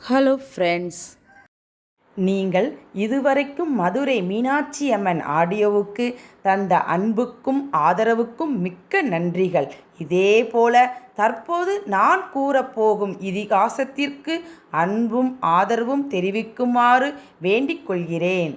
Hello friends நீங்கள் இதுவரைக்கும் மதுரை மீனாட்சி அம்மன் ஆடியோவுக்கு தந்த அன்புக்கும் ஆதரவுக்கும் மிக்க நன்றிகள். இதேபோல தற்போது நான் கூறப்போகும் இதிகாசத்திற்கு அன்பும் ஆதரவும் தெரிவிக்குமாறு வேண்டிக்கொள்கிறேன்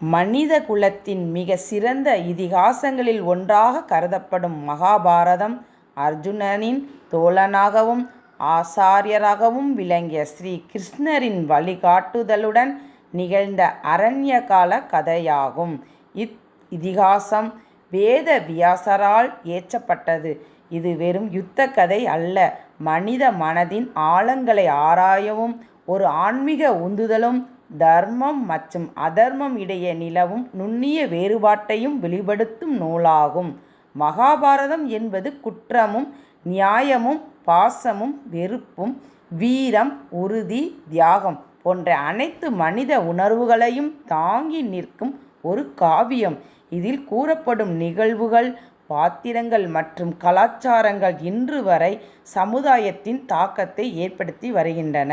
மனித குலத்தின் மிக சிறந்த இதிகாசங்களில் ஒன்றாக கருதப்படும் மகாபாரதம் அர்ஜுனனின் தோழனாகவும் ஆசாரியராகவும் விளங்கிய ஸ்ரீ கிருஷ்ணரின் வழிகாட்டுதலுடன் நிகழ்ந்த அரண்யகால கதையாகும். இத் இதிகாசம் வேத வியாசரால் ஏற்றப்பட்டது இது வெறும் யுத்த கதை அல்ல. மனித மனதின் ஆழங்களை ஆராயவும் ஒரு ஆன்மீக உந்துதலும் தர்மம் மற்றும் அதர்மம் இடையே நிலவும் நுண்ணிய வேறுபாட்டையும் வெளிப்படுத்தும் நூலாகும். மகாபாரதம் என்பது குற்றமும் நியாயமும் பாசமும் வெறுப்பும் வீரம் உறுதி தியாகம் போன்ற அனைத்து மனித உணர்வுகளையும் தாங்கி நிற்கும் ஒரு காவியம். இதில் கூறப்படும் நிகழ்வுகள் பாத்திரங்கள் மற்றும் கலாச்சாரங்கள் இன்று வரை சமுதாயத்தின் தாக்கத்தை ஏற்படுத்தி வருகின்றன.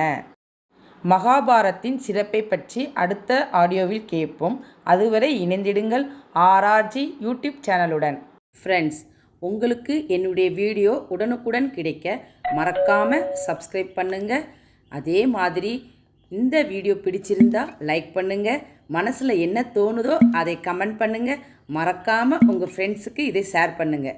மகாபாரத்தின் சிறப்பை பற்றி அடுத்த ஆடியோவில் கேட்போம். அதுவரை இணைந்திடுங்கள் ஆர்ஆர்ஜி யூடியூப் சேனலுடன். ஃப்ரெண்ட்ஸ் உங்களுக்கு என்னுடைய வீடியோ உடனுக்குடன் கிடைக்க மறக்காமல் சப்ஸ்கிரைப் பண்ணுங்கள் அதே மாதிரி இந்த வீடியோ பிடிச்சிருந்தா லைக் பண்ணுங்கள் மனசில் என்ன தோணுதோ அதை கமெண்ட் பண்ணுங்கள் மறக்காமல் உங்கள் ஃப்ரெண்ட்ஸுக்கு இதை ஷேர் பண்ணுங்கள்